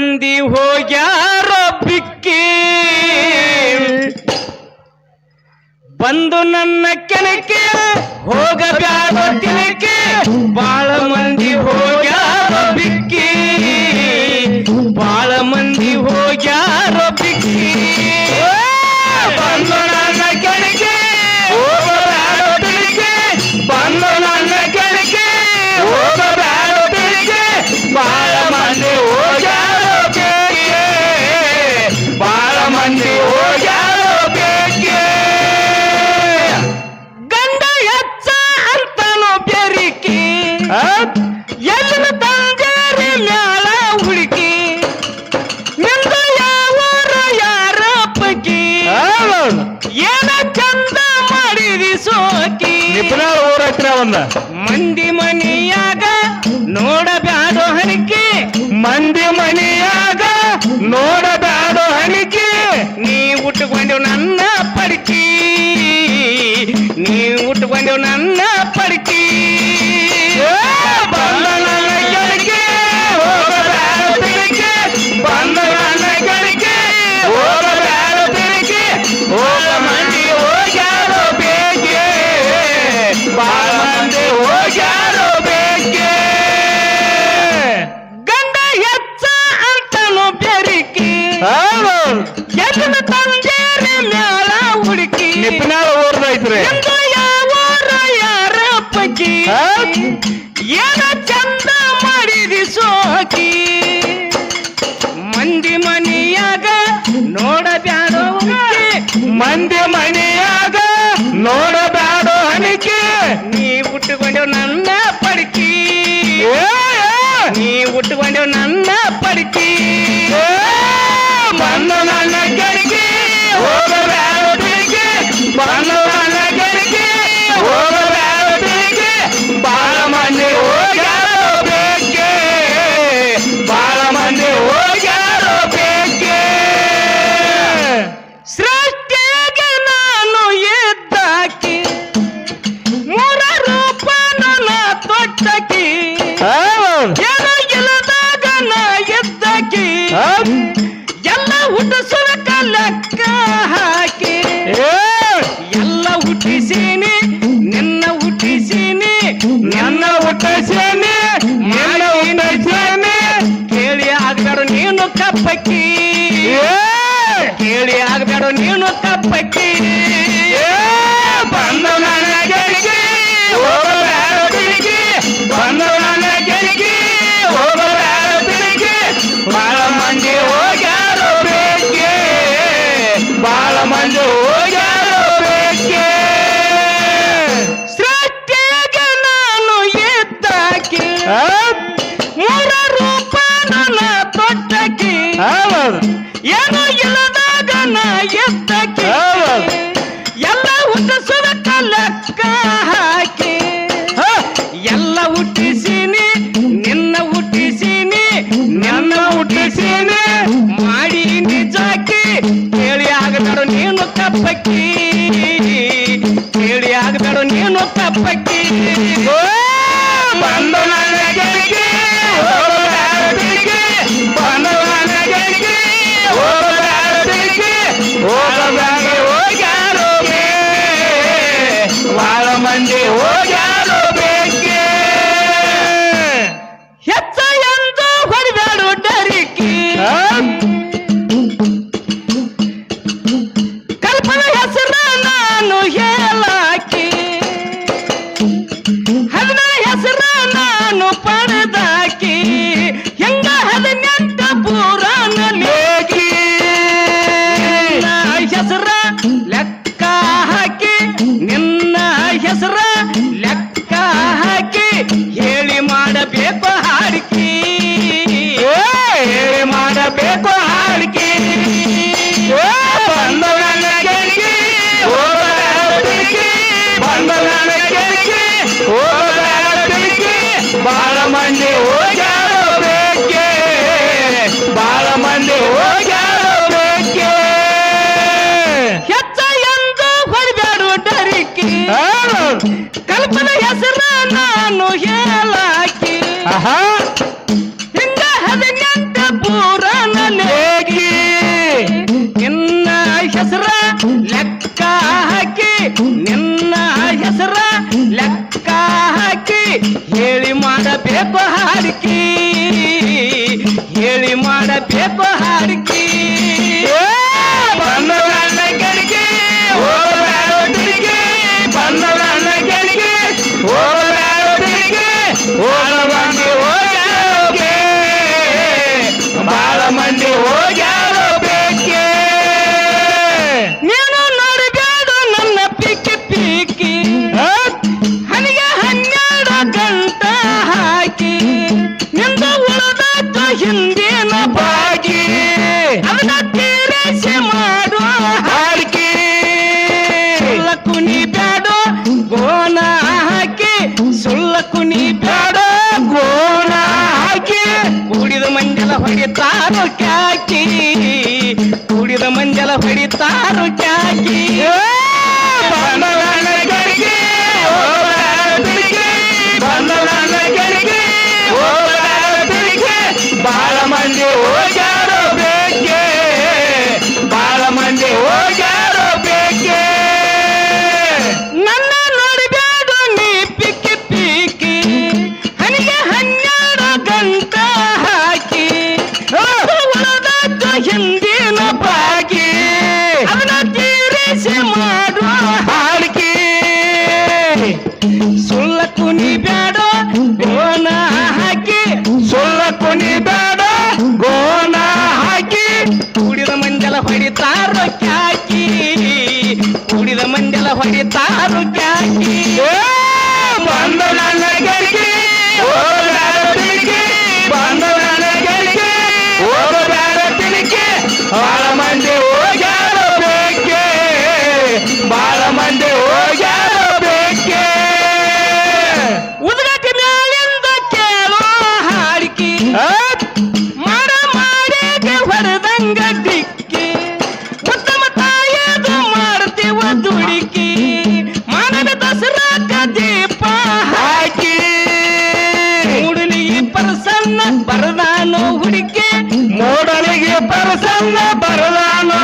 ಮಂದಿ ಹೋಗ್ಯಾರ ಬಿಕ್ಕಿ. ಬಂದು ನನ್ನ ಕೆನಕೆ ಹೋಗಬ್ಯಾರ ತಿಳಕೆ ಬಾಳ ಮಂದಿ ಹೋಗ ಹುಡುಕಿ ಎಲ್ಲ ತಂಜಾರಿ ಮ್ಯಾಳ ಹುಡುಕಿ? ನಿಂದ ಯಾವರ ಯಾರ ಪಕ್ಕಿ ಏನ ಚಂದ ಮಾಡಿದಿ ಸೋಕಿ? ಮಂದಿ ಮನೆಯಾಗ ನೋಡಬ್ಯಾಡೋ ಹನಿಕೆ ಮಂದಿ ಮನೆಯಾಗ ನೋಡಬ್ಯಾಡೋ ಹನಿಕೆ ನೀ ಉಟ್ಕೊಂಡೆವು ನನ್ನ ಪಡಿಕಿ. ನೀ ಉಟ್ಕೊಂಡೆವು ನನ್ನ ಪಡಿಕಿ. ಏನ ಚಂದ ಮಾಡಿದಿ ಸೋಕಿ. ಮಂದಿ ಮನಿಯಾಗ ನೋಡಬ್ಯಾಡೋ ಮಂದಿ ಲೆಕ್ಕ ಹಾಕಿ. ಎಲ್ಲ ಹುಟ್ಟಿಸೀನಿ ನಿನ್ನ ಹುಟ್ಟಿಸೀನಿ ನನ್ನ ಹುಟ್ಟಿಸೀನಿ ನನ್ನ ಹುಟ್ಟಿಸೀನಿ. ಕೇಳಿ ಆಗ್ಬೇಡ ನೀನು ಕಪ್ಪಕ್ಕಿ. ಕೇಳಿ ಆಗ್ಬೇಡ ನೀನು ಕಪ್ಪಕ್ಕಿ. ಪಕ್ಕಿ ಬಂದು ನನ್ನ ಗೆರಿಗೆ ಹೋಗಿ ಬಂದು no pa రేపు హాడి ಕುನಿ ಬೇಡ ಗೋಣ ಹಾಕಿ. ಕೂಡಿದ ಮಂಜಲ ಹೊಡಿತಾರು ಕ್ಯಾಕಿ. ಕೂಡಿದ ಮಂಜಲ ಹೊಡಿತಾರು ಕ್ಯಾಕಿ. ಬರದಾನು ಹುಡುಕಿ ನೋಡಲಿಗೆ ಪರಸನ್ನ ಬರದಾನು